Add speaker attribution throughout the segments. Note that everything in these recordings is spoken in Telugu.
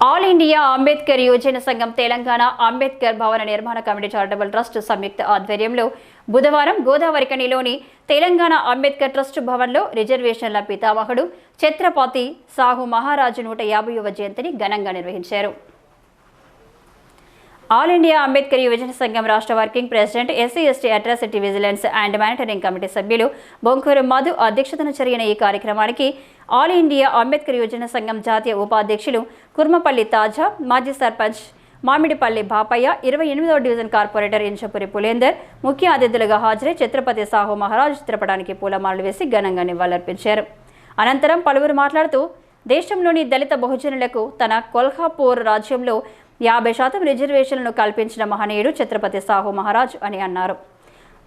Speaker 1: ఆల్ ఇండియా అంబేద్కర్ యువజన సంఘం తెలంగాణ అంబేద్కర్ భవన నిర్మాణ కమిటీ చారిటబుల్ ట్రస్ట్ సంయుక్త ఆధ్వర్యంలో బుధవారం గోదావరికనిలోని తెలంగాణ అంబేద్కర్ ట్రస్ట్ భవన్లో రిజర్వేషన్ల పితామహుడు ఛత్రపతి సాహు మహారాజు నూట యాభైవ జయంతిని ఘనంగా నిర్వహించారు. ఆల్ ఇండియా అంబేద్కర్ యువజన సంఘం రాష్ట్ర working president SC ST atrocity vigilance and monitoring committee సభ్యులు బొంకూరు మధు అధ్యక్షతన జరిగిన ఈ కార్యక్రమానికి ఆల్ ఇండియా అంబేద్కర్ యువజన సంఘం జాతీయ ఉపాధ్యక్షులు కుర్మపల్లి తాజా మాజీ సర్పంచ్ మామిడిపల్లి బాపయ్య ఇరవై ఎనిమిదవ డివిజన్ కార్పొరేటర్ ఇంచపురి పులేందర్ ముఖ్య అతిథులుగా హాజరై ఛత్రపతి సాహు మహారాజ్ చిత్రపటానికి పూలమాలలు వేసి ఘనంగా నివాళులర్పించారు. అనంతరం పలువురు మాట్లాడుతూ దేశంలోని దళిత బహుజనులకు తన కొల్హాపూర్ రాజ్యంలో యాభై శాతం రిజర్వేషన్లను కల్పించిన మహనీయుడు ఛత్రపతి సాహు మహారాజ్ అని అన్నారు.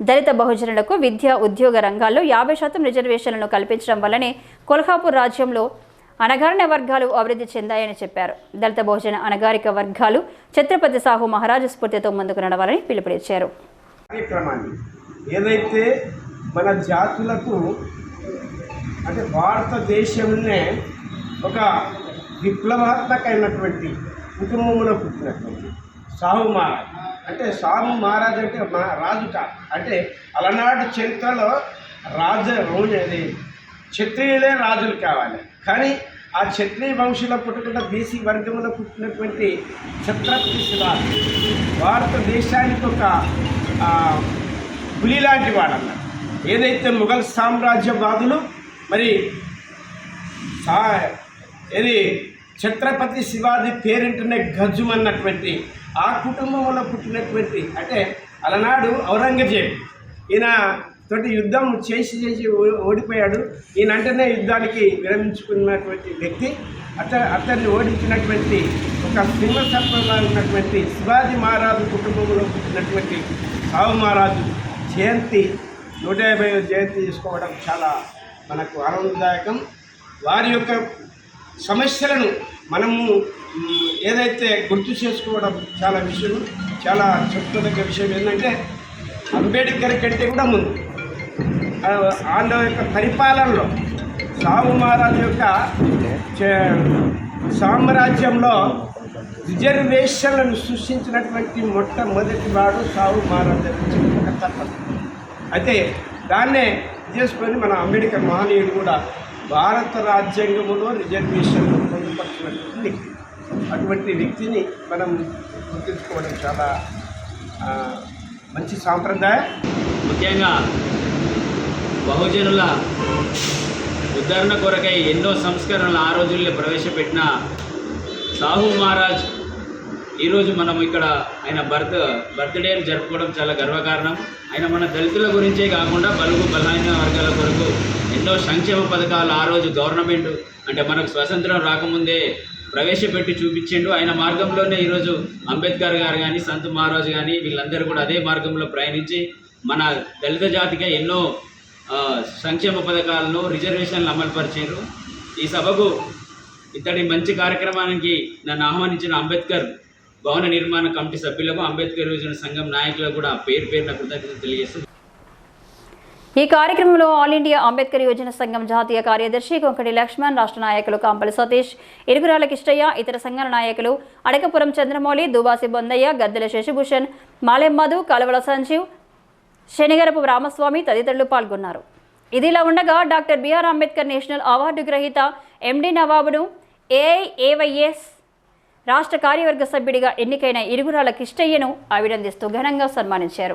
Speaker 1: దళిత బహుజనులకు విద్య ఉద్యోగ రంగాల్లో యాభై శాతం రిజర్వేషన్లను కల్పించడం వల్లనే కొల్హాపూర్ రాజ్యంలో అణగారిన వర్గాలు అభివృద్ధి చెందాయని చెప్పారు. దళిత బహుజన అణగారిక వర్గాలు ఛత్రపతి సాహు మహారాజు స్ఫూర్తితో ముందుకు నడవాలని పిలుపునిచ్చారు.
Speaker 2: ఏదైతే మన జాతులకు అంటే భారతదేశంలోనే ఒక విప్లవాత్మకమైనటువంటి కుటుంబంలో పుట్టినటువంటి సాహు మహారాజ్. అంటే సాహు మహారాజ్ అంటే మా రాజుట అంటే అలనాటి చరిత్రలో రాజ రోజు అది. క్షత్రియులే రాజులు కావాలి. కానీ ఆ క్షత్రియ వంశంలో పుట్టుకున్న బీసీ వర్గంలో పుట్టినటువంటి ఛత్రపతి శివాజీ. భారతదేశానికి ఒక పులి లాంటి వాడన్న. ఏదైతే ముఘల్ సామ్రాజ్యవాదులు మరి సా ఇది ఛత్రపతి శివాజీ పేరింటనే గజ్జుమన్నటువంటి ఆ కుటుంబంలో పుట్టినటువంటి అంటే అలనాడు ఔరంగజేబ్. ఈయన తోటి యుద్ధం చేసి చేసి ఓడిపోయాడు. ఈయన అంటేనే యుద్ధానికి విరమించుకున్నటువంటి వ్యక్తి. అత అతన్ని ఓడించినటువంటి ఒక సింహసత్వంగా ఉన్నటువంటి శివాజీ మహారాజు కుటుంబంలో పుట్టినటువంటి సావు మహారాజు జయంతి నూట యాభై జయంతి చేసుకోవడం చాలా మనకు ఆనందదాయకం. వారి యొక్క సమస్యలను మనము ఏదైతే గుర్తు చేసుకోవడం చాలా విషయం చాలా చెప్పుకోదగ్గ విషయం ఏంటంటే అంబేద్కర్ కంటే కూడా ముందు. ఆ, వాళ్ళ యొక్క పరిపాలనలో సాగు మహారాజు యొక్క చే- సామ్రాజ్యంలో రిజర్వేషన్లను సృష్టించినటువంటి మొట్టమొదటి వాడు సాగు మహారాజు తప్పదు అయితే దాన్నే చేసుకొని మన అంబేద్కర్ మహనీయుడు కూడా భారత రాజ్యాంగంలో రిజర్వేషన్లు పొందుపరిచినటువంటి వ్యక్తి అటువంటి వ్యక్తిని మనం గుర్తించుకోవడం చాలా మంచి సాంప్రదాయం.
Speaker 3: ముఖ్యంగా బహుజనుల ఉద్ధరణ కొరకై ఎన్నో సంస్కరణలు ఆ రోజుల్లో ప్రవేశపెట్టిన సాహు మహారాజ్ ఈరోజు మనం ఇక్కడ ఆయన బర్త్ బర్త్డేని జరుపుకోవడం చాలా గర్వకారణం. ఆయన మన దళితుల గురించే కాకుండా బలుగు బలహీన వర్గాల కొరకు ఎన్నో సంక్షేమ పథకాలు ఆ రోజు గవర్నమెంట్ అంటే మనకు స్వతంత్రం రాకముందే ప్రవేశపెట్టి చూపించిండు. ఆయన మార్గంలోనే ఈరోజు అంబేద్కర్ గారు కానీ సంత్ మహారాజు కానీ వీళ్ళందరూ కూడా అదే మార్గంలో ప్రయాణించి మన దళిత జాతికి ఎన్నో సంక్షేమ పథకాలను రిజర్వేషన్లు అమలుపరిచారు ఈ సభకు ఇతడి మంచి కార్యక్రమానికి నన్ను ఆహ్వానించిన అంబేద్కర్ భవన నిర్మాణ కమిటీ సభ్యులకు అంబేద్కర్ యువజన సంఘం నాయకులకు కూడా పేరు పేరున కృతజ్ఞతలు తెలియజేస్తుంది
Speaker 1: ఈ కార్యక్రమంలో ఆల్ ఇండియా అంబేద్కర్ యువజన సంఘం జాతీయ కార్యదర్శి కొంకటి లక్ష్మణ్ రాష్ట్ర నాయకులు కాంపలి సతీష్ ఇరుగురాల కిష్టయ్య ఇతర సంఘాల నాయకులు అడకపురం చంద్రమౌళి దుబాసి బొందయ్య గద్దెల శశిభూషణ్ మాలెం మధు కలవల సంజీవ్ శనిగరపు రామస్వామి తదితరులు పాల్గొన్నారు. ఇదిలా ఉండగా doctor BR Ambedkar national award గ్రహీత ఎండి నవాబును ఏఐఏవైఎస్ రాష్ట్ర కార్యవర్గ సభ్యుడిగా ఎన్నికైన ఇరుగురాల కిష్టయ్యను అభినందిస్తూ ఘనంగా సన్మానించారు.